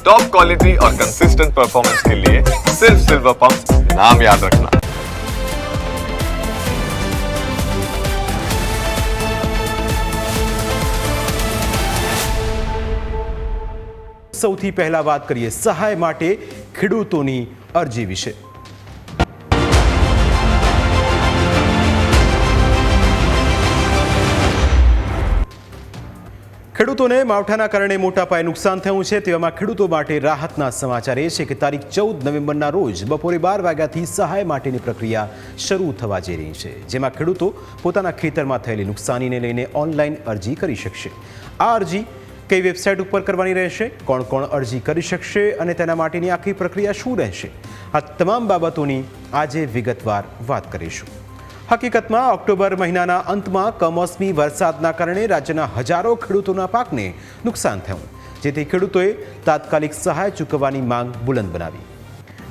Top quality और consistent performance के लिए सिर्फ सिल्वर पंप नाम याद रखना સૌથી પહેલા વાત કરીએ સહાય માટે ખેડૂતોની અરજી વિશે ખેડૂતોને માવઠાના કારણે મોટા પાયે નુકસાન થયું છે તેવામાં ખેડૂતો માટે રાહતના સમાચાર એ છે કે તારીખ ચૌદ નવેમ્બરના રોજ બપોરે બાર વાગ્યાથી સહાય માટેની પ્રક્રિયા શરૂ થવા જઈ રહી છે, જેમાં ખેડૂતો પોતાના ખેતરમાં થયેલી નુકસાનીને લઈને ઓનલાઈન અરજી કરી શકશે. આ અરજી કઈ વેબસાઇટ ઉપર કરવાની રહેશે, કોણ કોણ અરજી કરી શકશે અને તેના માટેની આખી પ્રક્રિયા શું રહેશે? આ તમામ બાબતોની આજે વિગતવાર વાત કરીશું. હકીકતમાં ઓક્ટોબર મહિનાના અંતમાં કમોસમી વરસાદના કારણે રાજ્યના હજારો ખેડૂતોના પાકને નુકસાન થયું, જેથી ખેડૂતોએ તાત્કાલિક સહાય ચૂકવવાની માંગ બુલંદ બનાવી.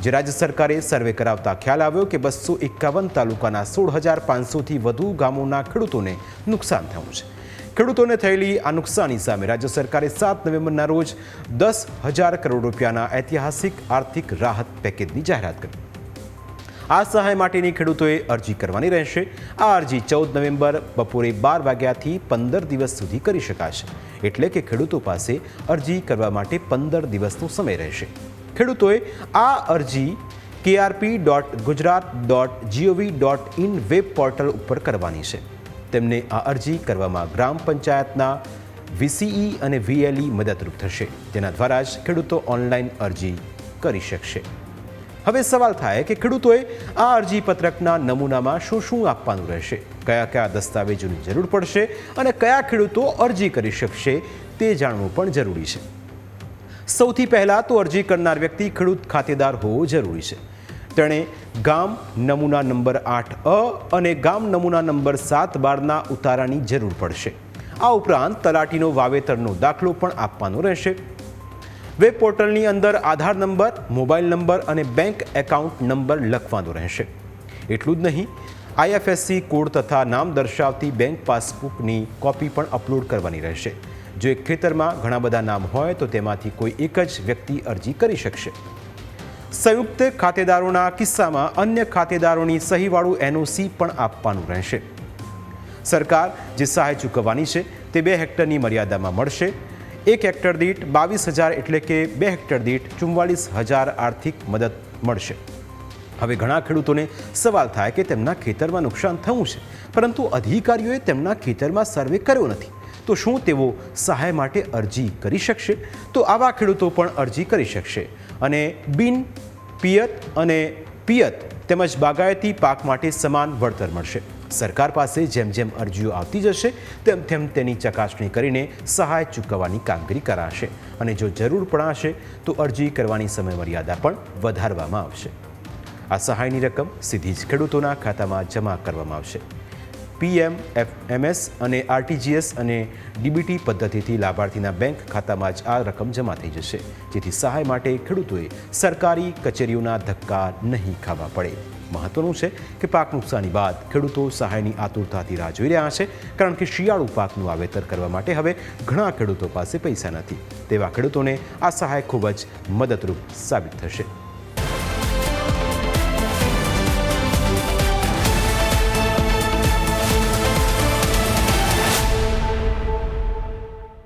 જે રાજ્ય સરકારે સર્વે કરાવતા ખ્યાલ આવ્યો કે બસો એકાવન તાલુકાના સોળ હજાર પાંચસોથી વધુ ગામોના ખેડૂતોને નુકસાન થયું છે. ખેડૂતોને થયેલી આ નુકસાની સામે રાજ્ય સરકારે સાત નવેમ્બરના રોજ દસ હજાર કરોડ રૂપિયાના ઐતિહાસિક આર્થિક રાહત પેકેજની જાહેરાત કરી. આ સહાય માટેની ખેડૂતોએ અરજી કરવાની રહેશે. આ અરજી ચૌદ નવેમ્બર બપોરે બાર વાગ્યાથી પંદર દિવસ સુધી કરી શકાશે. એટલે કે ખેડૂતો પાસે અરજી કરવા માટે પંદર દિવસનો સમય રહેશે. ખેડૂતોએ આ અરજી KRP dot Gujarat dot GOV dot in web portal ઉપર કરવાની છે. તેમને આ અરજી કરવામાં ગ્રામ પંચાયતના વીસીઈ અને વીએલઈ મદદરૂપ થશે. તેના દ્વારા જ ખેડૂતો ઓનલાઈન અરજી કરી શકશે. હવે સવાલ થાય કે ખેડૂતોએ આ અરજી પત્રકના નમૂનામાં શું શું આપવાનું રહેશે? કયા કયા દસ્તાવેજોની જરૂર પડશે અને કયા ખેડૂતો અરજી કરી શકશે તે જાણવું પણ જરૂરી છે. સૌથી પહેલાં તો અરજી કરનાર વ્યક્તિ ખેડૂત ખાતેદાર હોવો જરૂરી છે. તેણે ગામ નમૂના નંબર આઠ અ અને ગામ નમૂના નંબર સાત બારના ઉતારાની જરૂર પડશે. આ ઉપરાંત તલાટીનો વાવેતરનો દાખલો પણ આપવાનો રહેશે. વેબ પોર્ટલની અંદર આધાર નંબર, મોબાઈલ નંબર અને બેંક એકાઉન્ટ નંબર લખવાનો રહેશે. એટલું જ નહીં, આઈએફએસસી કોડ તથા નામ દર્શાવતી બેંક પાસબુકની કોપી પણ અપલોડ કરવાની રહેશે. જો એક ખેતરમાં ઘણા બધા નામ હોય તો તેમાંથી કોઈ એક જ વ્યક્તિ અરજી કરી શકશે. સંયુક્ત ખાતેદારોના કિસ્સામાં અન્ય ખાતેદારોની સહીવાળું એનઓસી પણ આપવાનું રહેશે. સરકાર જે સહાય ચૂકવવાની છે તે બે હેક્ટરની મર્યાદામાં મળશે. એક હેક્ટર દીઠ બાવીસ હજાર એટલે કે બે હેક્ટર દીઠ ચુમ્વાળીસ હજાર આર્થિક મદદ મળશે. હવે ઘણા ખેડૂતોને સવાલ થાય કે તેમના ખેતરમાં નુકસાન થયું છે, પરંતુ અધિકારીઓએ તેમના ખેતરમાં સર્વે કર્યો નથી. તો શું તેઓ સહાય માટે અરજી કરી શકશે? તો આવા ખેડૂતો પણ અરજી કરી શકશે. અને બિન પિયત અને પિયત તેમજ બાગાયતી પાક માટે સમાન વળતર મળશે. સરકાર પાસે જેમ જેમ અરજીઓ આવતી જશે, તેમ તેમ તેની ચકાસણી કરીને સહાય ચૂકવવાની કામગીરી કરાશે. અને જો જરૂર પડાશે, તો અરજી કરવાની સમયમર્યાદા પણ વધારવામાં આવશે. આ સહાયની રકમ સીધી જ ખેડૂતોના ખાતામાં જમા કરવામાં આવશે. પીએમ એફ એમએસ અને આરટીજીએસ અને ડીબીટી પદ્ધતિથી લાભાર્થીના બેંક ખાતામાં જ આ રકમ જમા થઈ જશે, જેથી સહાય માટે ખેડૂતોએ સરકારી કચેરીઓના ધક્કા નહીં ખાવા પડે. મહત્વનું છે કે પાક નુકસાની બાદ ખેડૂતો સહાયની આતુરતાથી રાહ જોઈ રહ્યા છે કારણ કે શિયાળુ પાકનું વાવેતર કરવા માટે હવે ઘણા ખેડૂતો પાસે પૈસા નથી. તેવા ખેડૂતોને આ સહાય ખૂબ જ મદદરૂપ સાબિત થશે.